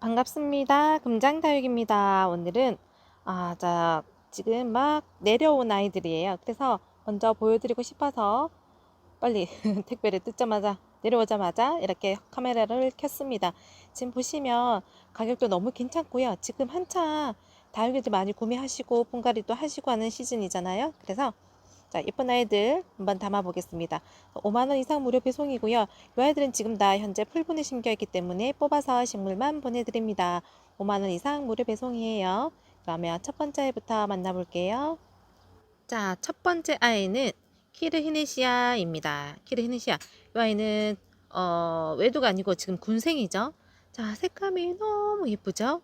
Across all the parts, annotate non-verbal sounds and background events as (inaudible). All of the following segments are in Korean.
반갑습니다. 금장다육입니다. 오늘은 아, 자, 지금 막 내려온 아이들이에요. 그래서 먼저 보여드리고 싶어서 빨리 (laughs) 택배를 뜯자마자 내려오자마자 이렇게 카메라를 켰습니다. 지금 보시면 가격도 너무 괜찮고요. 지금 한창 다육이들 많이 구매하시고 분갈이도 하시고 하는 시즌이잖아요. 그래서 자, 예쁜 아이들 한번 담아 보겠습니다. 5만 원 이상 무료 배송이고요. 이 아이들은 지금 다 현재 풀분에 심겨 있기 때문에 뽑아서 식물만 보내드립니다. 5만 원 이상 무료 배송이에요. 그러면 첫 번째 아이부터 만나볼게요. 자, 첫 번째 아이는 키르히네시아입니다. 키르히네시아. 이 아이는 어, 외도가 아니고 지금 군생이죠. 자, 색감이 너무 예쁘죠?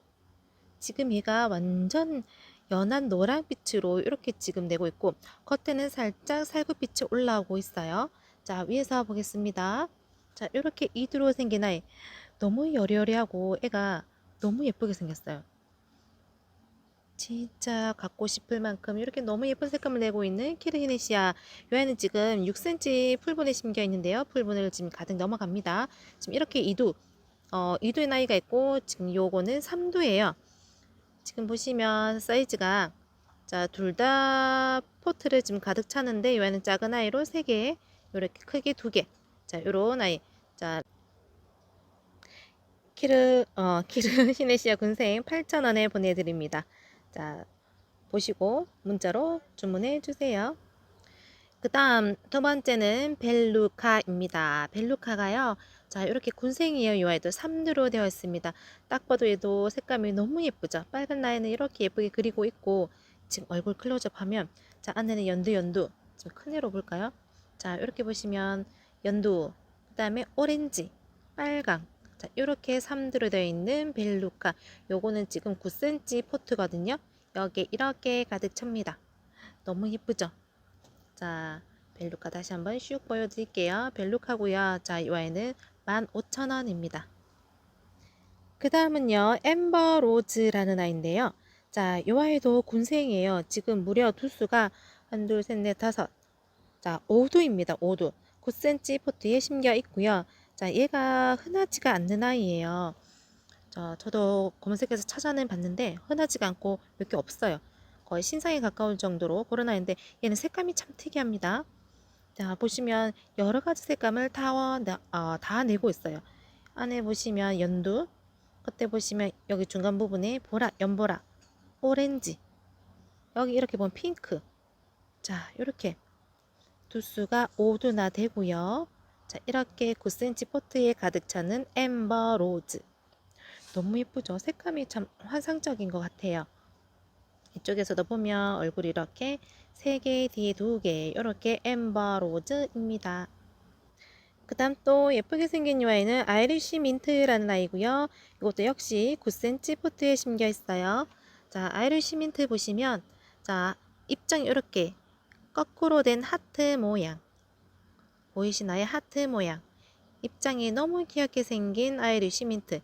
지금 얘가 완전 연한 노란빛으로 이렇게 지금 내고 있고 겉에는 살짝 살구빛이 올라오고 있어요. 자 위에서 보겠습니다. 자 이렇게 이두로 생긴 아이 너무 여리여리하고 애가 너무 예쁘게 생겼어요. 진짜 갖고 싶을 만큼 이렇게 너무 예쁜 색감을 내고 있는 키르히네시아 이 아이는 지금 6cm 풀분에 심겨 있는데요. 풀분을 지금 가득 넘어갑니다. 지금 이렇게 이두 어, 이두의 나이가 있고 지금 요거는 3두예요. 지금 보시면 사이즈가 자, 둘 다 포트를 지금 가득 차는데 이 아이는 작은 아이로 3개, 이렇게 크게 2개. 자, 요런 아이. 자, 키르 어, 키르 (laughs) 히네시아 군생 8,000원에 보내 드립니다. 자, 보시고 문자로 주문해 주세요. 그다음 두 번째는 벨루카입니다. 벨루카가요. 자, 이렇게 군생이에요. 이 아이도 3두로 되어 있습니다. 딱 봐도 얘도 색감이 너무 예쁘죠. 빨간 라인을 이렇게 예쁘게 그리고 있고 지금 얼굴 클로즈업 하면 자, 안에는 연두 연두. 지금 큰 애로 볼까요? 자, 이렇게 보시면 연두, 그 다음에 오렌지, 빨강. 자, 이렇게 3두로 되어 있는 벨루카. 요거는 지금 9cm 포트거든요. 여기에 이렇게 가득 찹니다. 너무 예쁘죠? 자, 벨루카 다시 한번 슉 보여드릴게요. 벨루카고요. 자, 이 와인은 15,000원입니다. 그 다음은요, 엠버 로즈라는 아이인데요. 자, 이 아이도 군생이에요. 지금 무려 두수가 한, 둘, 셋, 넷, 다섯. 자, 5두입니다. 5두. 9cm 포트에 심겨 있고요. 자, 얘가 흔하지가 않는 아이예요. 자, 저도 검색해서 찾아는 봤는데 흔하지가 않고 몇 개 없어요. 거의 신상에 가까울 정도로 그런 아이인데 얘는 색감이 참 특이합니다. 자, 보시면 여러 가지 색감을 다, 어, 다 내고 있어요. 안에 보시면 연두, 끝에 보시면 여기 중간 부분에 보라, 연보라, 오렌지, 여기 이렇게 보면 핑크. 자, 이렇게 두수가 5두나 되고요. 자, 이렇게 9cm 포트에 가득 차는 엠버 로즈. 너무 예쁘죠? 색감이 참 환상적인 것 같아요. 이쪽에서도 보면 얼굴이 이렇게 3개 뒤에 2개 이렇게 엠버 로즈입니다. 그 다음 또 예쁘게 생긴 이 아이는 아이리쉬 민트라는 아이고요. 이것도 역시 9cm 포트에 심겨 있어요. 자, 아이리쉬 민트 보시면 자, 입장이 이렇게 거꾸로 된 하트 모양. 보이시나요? 하트 모양. 입장이 너무 귀엽게 생긴 아이리쉬 민트.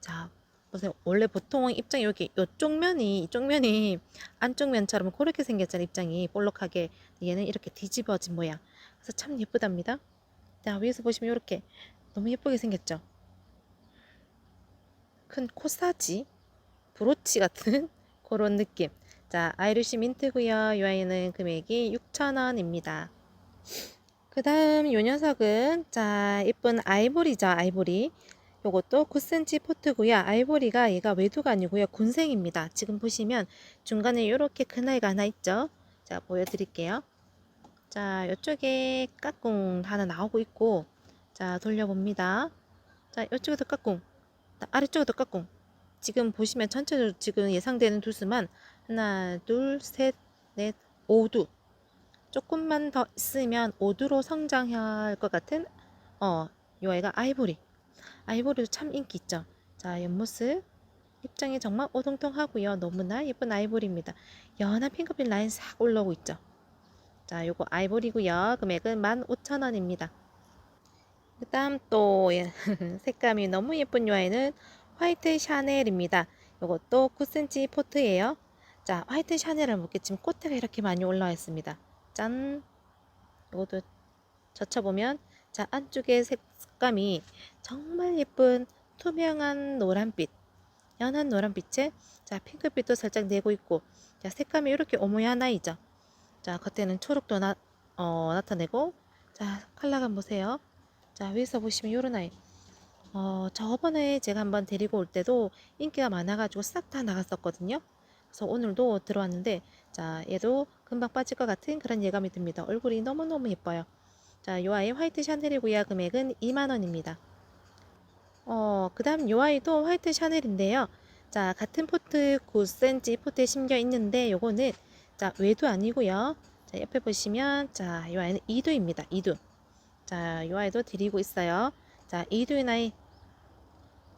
자, 보세요. 원래 보통 입장이 이렇게 이쪽 면이 이쪽 면이 안쪽 면처럼 그렇게 생겼잖아요. 입장이 볼록하게 얘는 이렇게 뒤집어진 모양. 그래서 참 예쁘답니다. 자 위에서 보시면 이렇게 너무 예쁘게 생겼죠. 큰 코사지, 브로치 같은 (laughs) 그런 느낌. 자 아이리쉬 민트고요. 이 아이는 금액이 6,000원입니다. 그 다음 요 녀석은 자 예쁜 아이보리죠. 아이보리. 요것도 9cm 포트고요. 아이보리가 얘가 외두가 아니고요. 군생입니다. 지금 보시면 중간에 이렇게 큰 아이가 하나 있죠. 자, 보여드릴게요. 자, 이쪽에 까꿍 하나 나오고 있고 자, 돌려봅니다. 자, 이쪽에도 까꿍. 아래쪽에도 까꿍. 지금 보시면 전체적으로 지금 예상되는 두 수만 하나, 둘, 셋, 넷, 오두. 조금만 더 있으면 오두로 성장할 것 같은 어, 요 아이가 아이보리. 아이보리도 참 인기 있죠. 자, 옆모습. 입장이 정말 오동통하고요. 너무나 예쁜 아이보리입니다. 연한 핑크빛 라인 싹 올라오고 있죠. 자, 요거 아이보리고요. 금액은 15,000원입니다. 그 다음 또 예, (laughs) 색감이 너무 예쁜 요 아이는 화이트 샤넬입니다. 요것도 9cm 포트예요. 자, 화이트 샤넬을 먹게 지금 꽃대가 이렇게 많이 올라와 있습니다. 짠! 요것도 젖혀보면 자, 안쪽에 색 감이 정말 예쁜 투명한 노란빛. 연한 노란빛에 자 핑크빛도 살짝 내고 있고 자 색감이 이렇게 오모야한 아이죠. 자 겉에는 초록도 나, 어, 나타내고 자 컬러감 보세요. 자 위에서 보시면 요런 아이 어, 저번에 제가 한번 데리고 올 때도 인기가 많아가지고 싹 다 나갔었거든요. 그래서 오늘도 들어왔는데, 자, 얘도 금방 빠질 것 같은 그런 예감이 듭니다. 얼굴이 너무너무 예뻐요. 자, 요 아이 화이트 샤넬이고요. 금액은 2만원입니다. 어, 그 다음 요 아이도 화이트 샤넬인데요. 자, 같은 포트 9cm 포트에 심겨 있는데, 요거는, 자, 외도 아니고요. 자, 옆에 보시면, 자, 요 아이는 2두입니다. 2두. 자, 요 아이도 드리고 있어요. 자, 이두의 나이.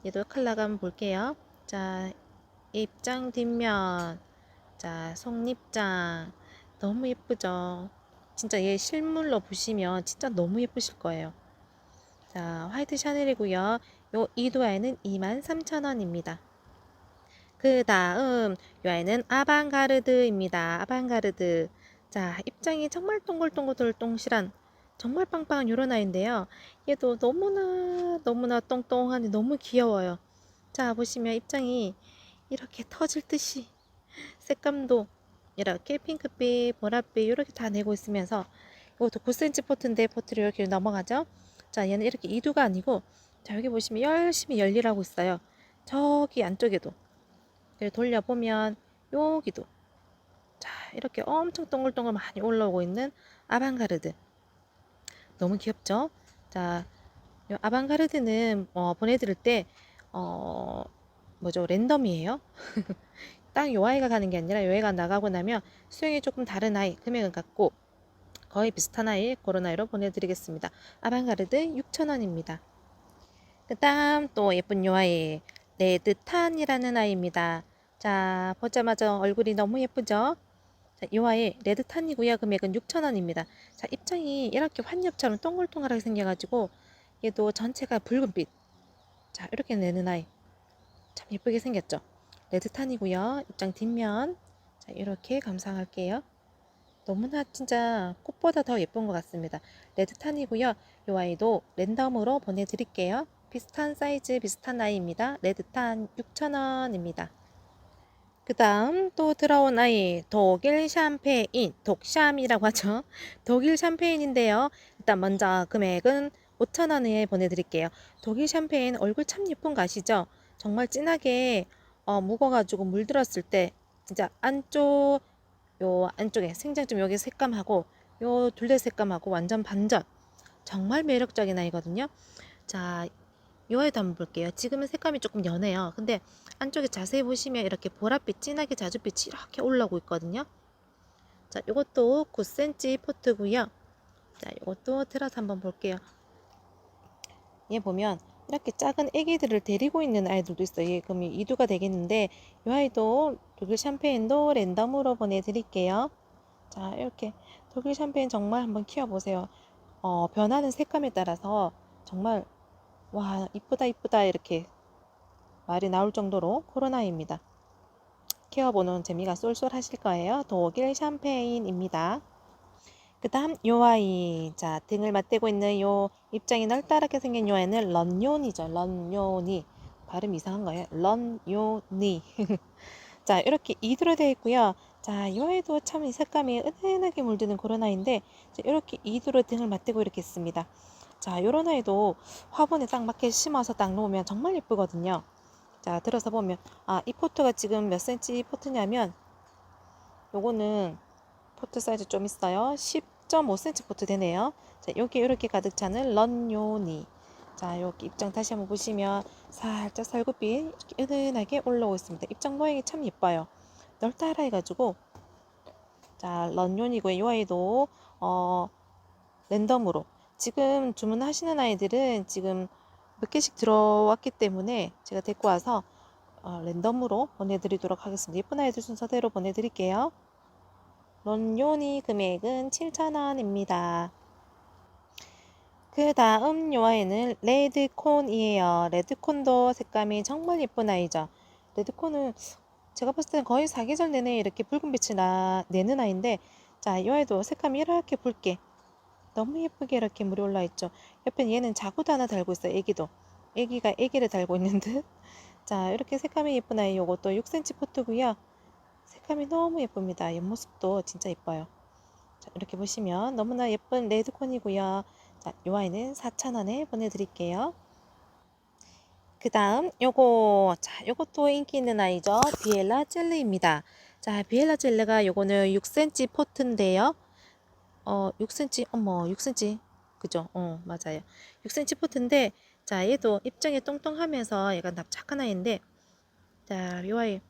얘도 컬러감 한번 볼게요. 자, 입장 뒷면. 자, 속립장. 너무 예쁘죠? 진짜 얘 실물로 보시면 진짜 너무 예쁘실 거예요. 자, 화이트 샤넬이고요. 요 이두 아이는 23,000원입니다. 그 다음 요 아이는 아방가르드입니다. 아방가르드. 자, 입장이 정말 동글동글 동실한 정말 빵빵한 요런 아이인데요. 얘도 너무나 너무나 똥똥하니 너무 귀여워요. 자 보시면 입장이 이렇게 터질 듯이 색감도 이렇게 핑크빛, 보랏빛 이렇게 다 내고 있으면서 이것도 9cm 포트인데 포트를 이렇게 넘어가죠. 자 얘는 이렇게 이두가 아니고 자 여기 보시면 열심히 열일하고 있어요. 저기 안쪽에도 돌려보면 여기도 자 이렇게 엄청 동글동글 많이 올라오고 있는 아방가르드 너무 귀엽죠? 자, 요 아방가르드는 어, 보내드릴 때 어, 뭐죠? 랜덤이에요. (laughs) 딱 요 아이가 가는 게 아니라 요 아이가 나가고 나면 수영이 조금 다른 아이, 금액은 같고 거의 비슷한 아이, 그런 아이로 보내드리겠습니다. 아방가르드 6,000원입니다. 그 다음 또 예쁜 요 아이, 레드탄이라는 아이입니다. 자, 보자마자 얼굴이 너무 예쁘죠? 자, 이 아이 레드탄이고요. 금액은 6,000원입니다. 자, 입장이 이렇게 환엽처럼 동글동글하게 생겨가지고 얘도 전체가 붉은빛. 자, 이렇게 내는 아이. 참 예쁘게 생겼죠? 레드탄이고요. 입장 뒷면. 자, 이렇게 감상할게요. 너무나 진짜 꽃보다 더 예쁜 것 같습니다. 레드탄이고요. 이 아이도 랜덤으로 보내드릴게요. 비슷한 사이즈, 비슷한 아이입니다. 레드탄 6,000원입니다. 그 다음 또 들어온 아이 독일 샴페인 독샴이라고 하죠 (laughs) 독일 샴페인인데요 일단 먼저 금액은 5,000원에 보내드릴게요 독일 샴페인 얼굴 참 예쁜 거 아시죠 정말 진하게 어, 묵어가지고 물들었을 때 진짜 안쪽 요 안쪽에 생장점 여기 색감하고 요 둘레 색감하고 완전 반전 정말 매력적인 아이거든요 자요 아이도 한번 볼게요 지금은 색감이 조금 연해요 근데 안쪽에 자세히 보시면 이렇게 보랏빛 진하게 자줏빛이 이렇게 올라오고 있거든요. 자, 이것도 9cm 포트고요. 자, 이것도 들어서 한번 볼게요. 얘 보면 이렇게 작은 애기들을 데리고 있는 아이들도 있어요. 얘 그럼 이두가 되겠는데 이 아이도 독일 샴페인도 랜덤으로 보내드릴게요. 자, 이렇게 독일 샴페인 정말 한번 키워보세요. 어, 변하는 색감에 따라서 정말 와 이쁘다 이쁘다 이렇게 말이 나올 정도로 코로나입니다. 키워보는 재미가 쏠쏠하실 거예요. 독일 샴페인입니다. 그 다음 요 아이 자 등을 맞대고 있는 요 입장이 널따랗게 생긴 요 아이는 런요니죠. 런요니 발음 이상한 거예요. 런요니 (laughs) 자 이렇게 이두로 되어 있고요. 자, 요 아이도 참 이 색감이 은은하게 물드는 그런 아이인데 이렇게 이두로 등을 맞대고 이렇게 있습니다. 자, 요런 아이도 화분에 딱 맞게 심어서 딱 놓으면 정말 예쁘거든요. 자 들어서 보면 아 이 포트가 지금 몇 센치 포트냐면 요거는 포트 사이즈 좀 있어요. 10.5cm 포트 되네요. 자 여기 이렇게 가득 차는 런요니. 자 여기 입장 다시 한번 보시면 살짝 살구빛 은은하게 올라오고 있습니다. 입장 모양이 참 예뻐요. 널따라 해가지고 자 런요니고 이 아이도 어 랜덤으로. 지금 주문하시는 아이들은 지금 몇 개씩 들어왔기 때문에 제가 데리고 와서 어, 랜덤으로 보내드리도록 하겠습니다. 예쁜 아이들 순서대로 보내드릴게요. 론요니 금액은 7,000원입니다. 그 다음 요 아이는 레드콘이에요. 레드콘도 색감이 정말 예쁜 아이죠. 레드콘은 제가 봤을 때는 거의 사계절 내내 이렇게 붉은 빛을 나, 내는 아이인데 자, 이 아이도 색감이 이렇게 붉게 너무 예쁘게 이렇게 물이 올라 있죠. 옆에 얘는 자구도 하나 달고 있어요. 애기도. 애기가 애기를 달고 있는 듯. 자, 이렇게 색감이 예쁜 아이 요것도 6cm 포트고요. 색감이 너무 예쁩니다. 옆모습도 진짜 예뻐요. 자, 이렇게 보시면 너무나 예쁜 레드콘이고요. 자, 요 아이는 4,000원에 보내드릴게요. 그 다음 요거 자 요것도 인기 있는 아이죠 비엘라 젤리입니다 자 비엘라 젤리가 요거는 6cm 포트인데요 어 6cm 어머 6cm 그죠 어 맞아요 6cm 포트인데 자 얘도 입장이 똥똥하면서 얘가 납작한 아이인데 자요 아이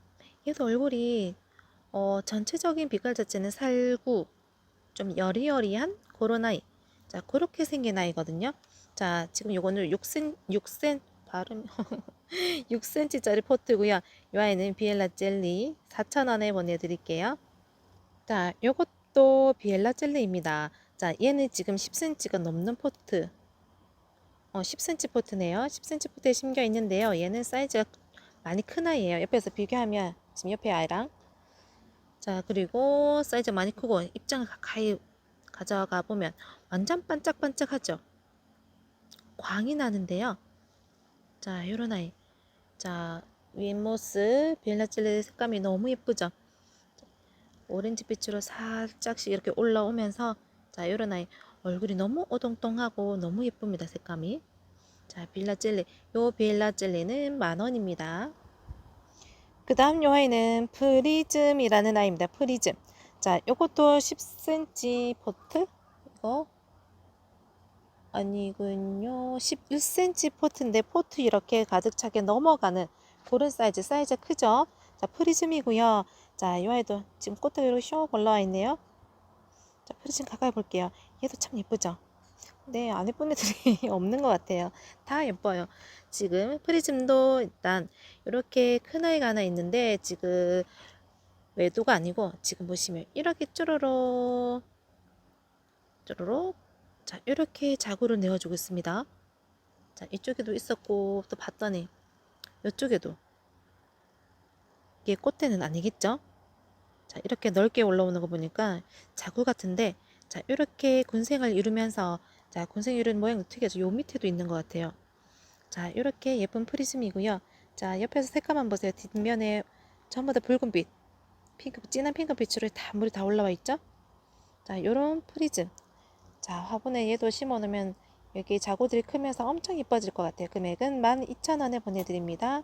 얘도 얼굴이 어 전체적인 빛깔 자체는 살구 좀 여리여리한 그런 아이 자 그렇게 생긴 아이거든요 자 지금 요거는 6cm 6cm 발음 (laughs) 6cm짜리 포트고요. 이 아이는 비엘라 젤리 4,000원에 보내드릴게요. 자, 요것도 비엘라 젤리입니다. 자, 얘는 지금 10cm가 넘는 포트. 어, 10cm 포트네요. 10cm 포트에 심겨 있는데요. 얘는 사이즈가 많이 큰 아이예요. 옆에서 비교하면 지금 옆에 아이랑 자, 그리고 사이즈 많이 크고 입장을 가까이 가져가 보면 완전 반짝반짝하죠. 광이 나는데요. 자, 요런 아이. 자, 윗모습 빌라젤리 색감이 너무 예쁘죠? 오렌지빛으로 살짝씩 이렇게 올라오면서 자, 요런 아이 얼굴이 너무 오동통하고 너무 예쁩니다. 색감이. 자, 빌라젤리. 요 빌라젤리는 만원입니다. 그 다음 요 아이는 프리즘이라는 아이입니다. 프리즘. 자, 요것도 10cm 포트. 이거 아니군요. 11cm 포트인데 포트 이렇게 가득 차게 넘어가는 그런 사이즈. 사이즈 크죠? 자, 프리즘이고요. 자, 이 아이도 지금 이렇게 쇼 올라와 있네요. 자, 프리즘 가까이 볼게요. 얘도 참 예쁘죠? 네, 안 예쁜 애들이 (laughs) 없는 것 같아요. 다 예뻐요. 지금 프리즘도 일단 이렇게 큰 아이가 하나 있는데 지금 외도가 아니고 지금 보시면 이렇게 쭈루룩 쭈루룩 자, 이렇게 자구를 내어주고 있습니다. 자, 이쪽에도 있었고, 또 봤더니, 이쪽에도. 이게 꽃대는 아니겠죠? 자, 이렇게 넓게 올라오는 거 보니까 자구 같은데, 자, 이렇게 군생을 이루면서, 자, 군생 이루는 모양도 특이하죠. 요 밑에도 있는 것 같아요. 자, 이렇게 예쁜 프리즘이고요. 자, 옆에서 색감 한번 보세요. 뒷면에 전부 다 붉은빛, 핑크, 진한 핑크빛으로 다 물이 다 올라와 있죠? 자, 요런 프리즘. 자, 화분에 얘도 심어 놓으면 여기 자구들이 크면서 엄청 이뻐질 것 같아요. 금액은 12,000원에 보내드립니다.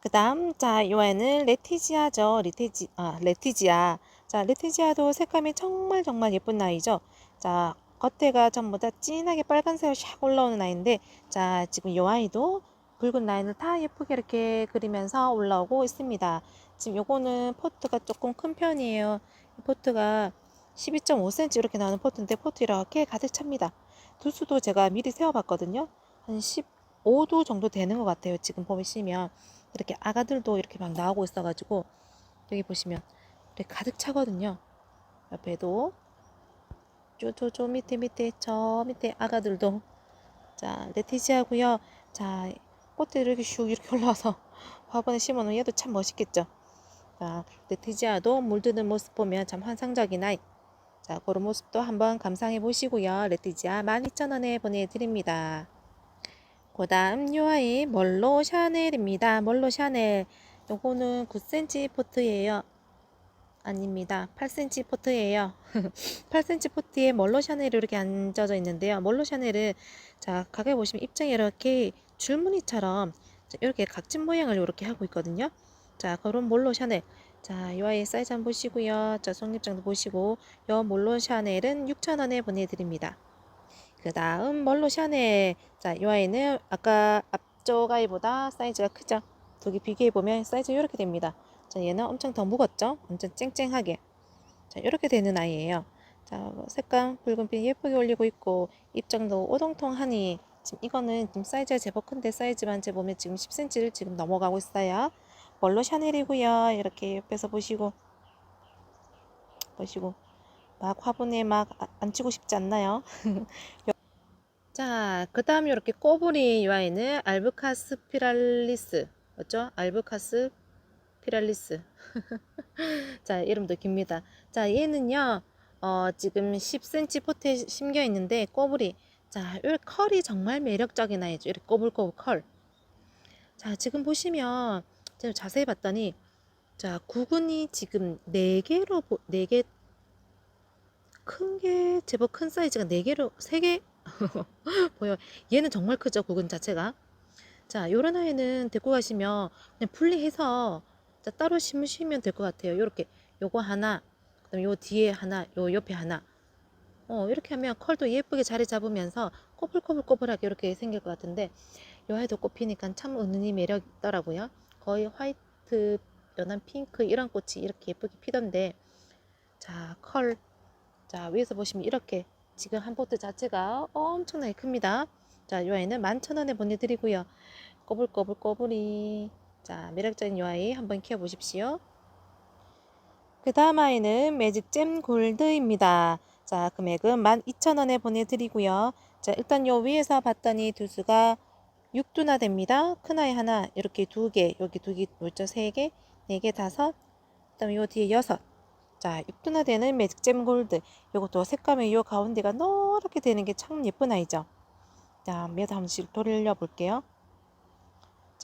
그 다음, 자, 이 아이는 레티지아죠. 레티지, 아, 레티지아. 자, 레티지아도 색감이 정말 정말 예쁜 아이죠. 자, 겉에가 전부 다 진하게 빨간색으로 샥 올라오는 아이인데, 자, 지금 이 아이도 붉은 라인을 다 예쁘게 이렇게 그리면서 올라오고 있습니다. 지금 요거는 포트가 조금 큰 편이에요. 포트가 12.5cm 이렇게 나오는 포트인데 포트 이렇게 가득 찹니다. 두수도 제가 미리 세어봤거든요. 한 15도 정도 되는 것 같아요. 지금 보시면 이렇게 아가들도 이렇게 막 나오고 있어가지고 여기 보시면 이렇게 가득 차거든요. 옆에도 쪼쪼쪼 밑에 밑에 저 밑에 아가들도 자 레티지하고요. 자 꽃들이 이렇게 슉 이렇게 올라와서 (laughs) 화분에 심어놓은 얘도 참 멋있겠죠. 자 레티지아도 물드는 모습 보면 참 환상적인 아이. 자, 그런 모습도 한번 감상해 보시고요. 레티지아 12,000원에 보내드립니다. 그 다음 요 아이 멀로 샤넬입니다. 멀로 샤넬. 요거는 9cm 포트예요. 아닙니다. 8cm 포트예요. (laughs) 8cm 포트에 멀로 샤넬이 이렇게 앉아져 있는데요. 멀로 샤넬은 자 가까이 보시면 입장이 이렇게 줄무늬처럼 이렇게 각진 모양을 이렇게 하고 있거든요. 자 그런 몰로 샤넬 자, 이 아이 사이즈 한번 보시고요. 자, 속립장도 보시고 요 몰로 샤넬은 6,000원에 보내드립니다. 그 다음 멀로 샤넬 자, 이 아이는 아까 앞쪽 아이보다 사이즈가 크죠? 두개 비교해보면 사이즈 이렇게 됩니다. 자, 얘는 엄청 더 무겁죠? 완전 쨍쨍하게. 자, 이렇게 되는 아이예요. 자, 색감 붉은빛 예쁘게 올리고 있고 입장도 오동통하니 지금 이거는 지금 사이즈가 제법 큰데 사이즈만 재보면 지금 10cm를 지금 넘어가고 있어요. 멀로 샤넬이고요. 이렇게 옆에서 보시고 보시고 막 화분에 막 앉히고 싶지 않나요? (laughs) 자, 그 다음 이렇게 꼬부리 이 아이는 알브카스 피랄리스 맞죠? 알브카스 피랄리스 (laughs) 자, 이름도 깁니다. 자, 얘는요. 어, 지금 10cm 포트에 심겨 있는데 꼬부리 자, 이 컬이 정말 매력적인 아이죠. 이렇게 꼬불꼬불 컬. 자, 지금 보시면 제가 자세히 봤더니 자, 구근이 지금 4개로 4개 큰 게 제법 큰 사이즈가 4개로 3개 (laughs) 보여. 얘는 정말 크죠, 구근 자체가. 자, 요런 아이는 데리고 가시면 그냥 분리해서 자, 따로 심으시면 될 것 같아요. 요렇게 요거 하나, 그다음에 요 뒤에 하나, 요 옆에 하나. 어, 이렇게 하면 컬도 예쁘게 자리 잡으면서 꼬불꼬불꼬불하게 이렇게 생길 것 같은데 요 아이도 꽃 피니까 참 은은히 매력 있더라고요. 거의 화이트, 연한 핑크 이런 꽃이 이렇게 예쁘게 피던데 자, 컬. 자, 위에서 보시면 이렇게 지금 한 포트 자체가 엄청나게 큽니다. 자, 요 아이는 11,000원에 보내드리고요. 꼬불꼬불꼬불이. 자, 매력적인 요 아이 한번 키워보십시오. 그 다음 아이는 매직잼 골드입니다. 자, 금액은 12,000원에 보내드리고요. 자, 일단 요 위에서 봤더니 두 수가 6두나 됩니다. 큰 아이 하나, 이렇게 두 개, 여기 두 개, 뭐죠? 세 개, 네 개, 다섯, 그 다음에 요 뒤에 여섯. 자, 6두나 되는 매직잼 골드. 요것도 색감이 요 가운데가 노랗게 되는 게 참 예쁜 아이죠. 자, 몇 한씩 돌려 볼게요.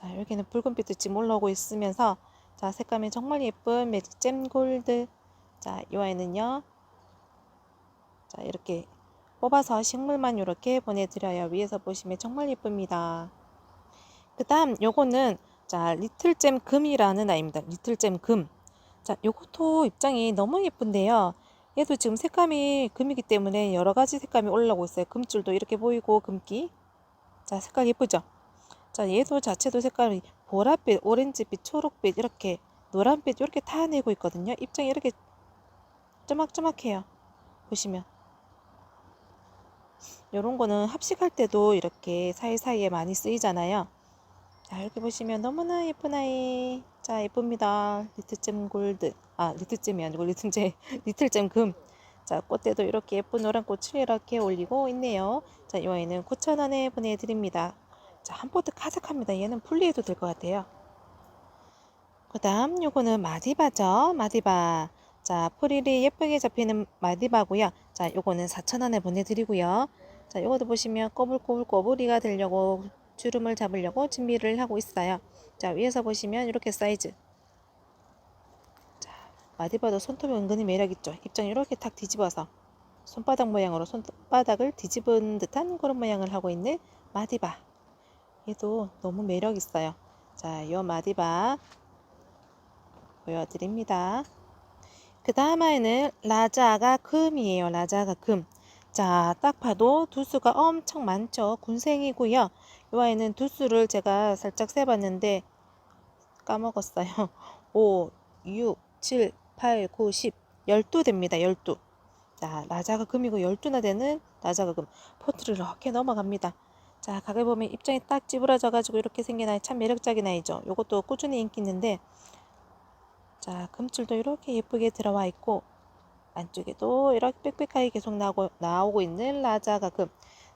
자, 여기는 붉은빛도 지금 올라오고 있으면서 자, 색감이 정말 예쁜 매직 잼 골드. 자, 이 아이는요. 자, 이렇게 뽑아서 식물만 이렇게 보내드려요. 위에서 보시면 정말 예쁩니다. 그 다음 요거는 자, 리틀잼 금이라는 아이입니다. 리틀잼 금. 자, 요것도 입장이 너무 예쁜데요. 얘도 지금 색감이 금이기 때문에 여러 가지 색감이 올라오고 있어요. 금줄도 이렇게 보이고 금기. 자, 색깔 예쁘죠? 자, 얘도 자체도 색깔이 보랏빛, 오렌지빛, 초록빛 이렇게 노란빛 이렇게 다 내고 있거든요. 입장이 이렇게 쪼막쪼막해요. 보시면. 요런 거는 합식할 때도 이렇게 사이사이에 많이 쓰이잖아요. 자, 이렇게 보시면 너무나 예쁜 아이. 자, 예쁩니다. 리틀잼 골드. 아, 리틀잼이 아니고 리틀잼, (laughs) 리틀잼 금. 자, 꽃대도 이렇게 예쁜 노란 꽃을 이렇게 올리고 있네요. 자, 이 아이는 9,000원에 보내드립니다. 자, 한 포트 가득합니다. 얘는 분리해도 될 것 같아요. 그 다음 요거는 마디바죠. 마디바. 자, 프릴이 예쁘게 잡히는 마디바고요. 자, 요거는 4,000원에 보내드리고요. 자, 요것도 보시면 꼬불꼬불 꼬부리가 되려고 주름을 잡으려고 준비를 하고 있어요. 자, 위에서 보시면 이렇게 사이즈. 자, 마디바도 손톱이 은근히 매력있죠. 입장 이렇게 탁 뒤집어서 손바닥 모양으로 손바닥을 뒤집은 듯한 그런 모양을 하고 있는 마디바. 얘도 너무 매력 있어요. 자, 요 마디바 보여드립니다. 그 다음 아이는 라자가 금이에요. 라자가 금. 자, 딱 봐도 두수가 엄청 많죠. 군생이고요. 요 아이는 두수를 제가 살짝 세봤는데 까먹었어요. 5, 6, 7, 8, 9, 10, 12 됩니다. 12. 자, 라자가 금이고 12나 되는 라자가 금. 포트를 이렇게 넘어갑니다. 자, 가게 보면 입장이 딱 찌부러져가지고 이렇게 생긴 아이 참 매력적인 아이죠. 요것도 꾸준히 인기 있는데 자, 금줄도 이렇게 예쁘게 들어와 있고 안쪽에도 이렇게 빽빽하게 계속 나오고, 나오고 있는 라자가 금.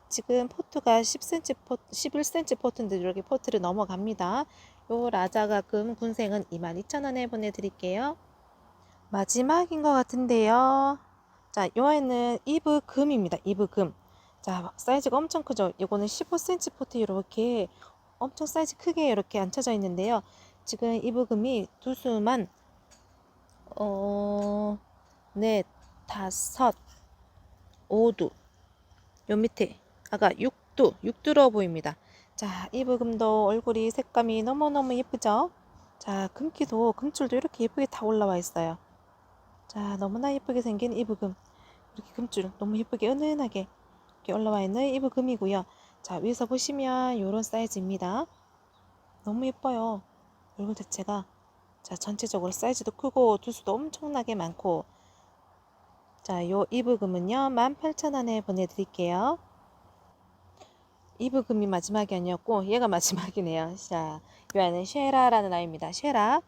지금 포트가 10cm 포트, 11cm 포트인데 이렇게 포트를 넘어갑니다. 요 라자가 금 군생은 22,000원에 보내드릴게요. 마지막인 것 같은데요. 자, 요 아이는 이브 금입니다. 이브 금. 자, 사이즈가 엄청 크죠? 이거는 15cm 포트 이렇게 엄청 사이즈 크게 이렇게 앉혀져 있는데요. 지금 이브 금이 두 수만 어, 넷, 다섯, 오두. 요 밑에 아까 육두, 육두로 보입니다. 자, 이 부금도 얼굴이 색감이 너무너무 예쁘죠? 자, 금기도 금줄도 이렇게 예쁘게 다 올라와 있어요. 자, 너무나 예쁘게 생긴 이 부금. 이렇게 금줄 너무 예쁘게 은은하게 이렇게 올라와 있는 이 부금이고요. 자, 위에서 보시면 요런 사이즈입니다. 너무 예뻐요. 얼굴 자체가. 자, 전체적으로 사이즈도 크고 두수도 엄청나게 많고 자, 요 이브금은요. 18,000원에 보내드릴게요. 이브금이 마지막이 아니었고 얘가 (laughs) 마지막이네요. 자, 이 아이는 쉐라라는 아이입니다. 쉐라.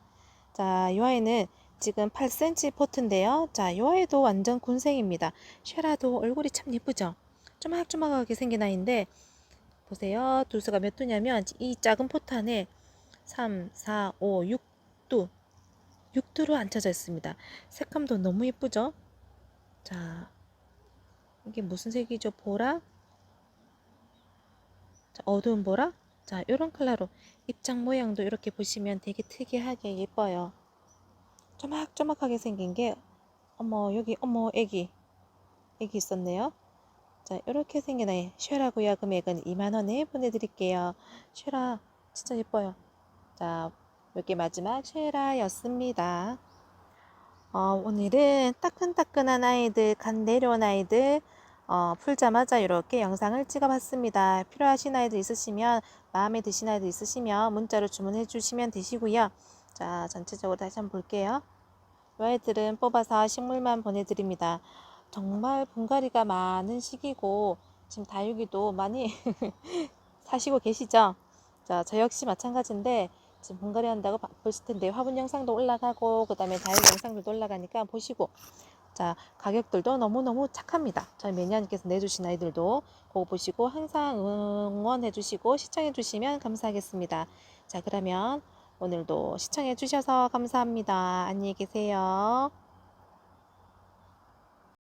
자, 이 아이는 지금 8cm 포트인데요. 자, 이 아이도 완전 군생입니다. 쉐라도 얼굴이 참 예쁘죠? 쪼막쪼막하게 생긴 아이인데 보세요. 두수가 몇 두냐면 이 작은 포트 안에 3, 4, 5, 6두 6두로 앉혀져 있습니다. 색감도 너무 예쁘죠? 자, 이게 무슨 색이죠? 보라? 자, 어두운 보라? 자, 이런 컬러로 입장 모양도 이렇게 보시면 되게 특이하게 예뻐요. 쪼막쪼막하게 생긴 게 어머 여기 어머 애기 애기 있었네요. 자, 이렇게 생긴 아이 쉐라고요. 금액은 2만 원에 보내드릴게요. 쉐라 진짜 예뻐요. 자, 여기 마지막 쉐라였습니다. 어, 오늘은 따끈따끈한 아이들, 간 내려온 아이들 어, 풀자마자 이렇게 영상을 찍어봤습니다. 필요하신 아이들 있으시면 마음에 드신 아이들 있으시면 문자로 주문해 주시면 되시고요. 자, 전체적으로 다시 한번 볼게요. 이 아이들은 뽑아서 식물만 보내드립니다. 정말 분갈이가 많은 시기고 지금 다육이도 많이 (laughs) 사시고 계시죠? 자, 저 역시 마찬가지인데 지금 분갈이 한다고 바쁘실 텐데 화분 영상도 올라가고 그 다음에 다육 영상들도 올라가니까 보시고 자 가격들도 너무너무 착합니다. 저희 매니아님께서 내주신 아이들도 그거 보시고 항상 응원해 주시고 시청해 주시면 감사하겠습니다. 자 그러면 오늘도 시청해 주셔서 감사합니다. 안녕히 계세요.